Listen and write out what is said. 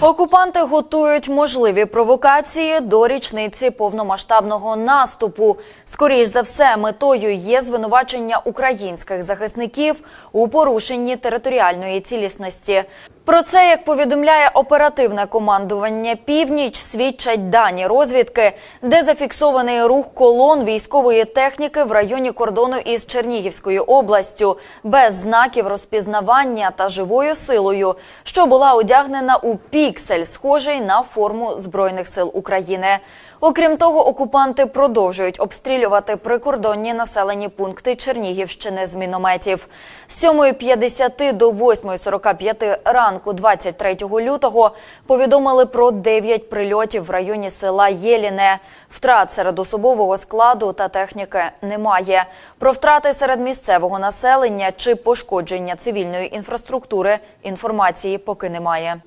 Окупанти готують можливі провокації до річниці повномасштабного наступу. Скоріш за все, метою є звинувачення українських захисників у порушенні територіальної цілісності. Про це, як повідомляє оперативне командування Північ, свідчать дані розвідки, де зафіксований рух колон військової техніки в районі кордону із Чернігівською областю без знаків розпізнавання та живою силою, що була одягнена у піксель, схожий на форму збройних сил України. Окрім того, окупанти продовжують обстрілювати прикордонні населені пункти Чернігівщини з мінометів. З 7.50 до 8.45 ранку 23 лютого повідомили про 9 прильотів в районі села Єліне. Втрат серед особового складу та техніки немає. Про втрати серед місцевого населення чи пошкодження цивільної інфраструктури інформації поки немає.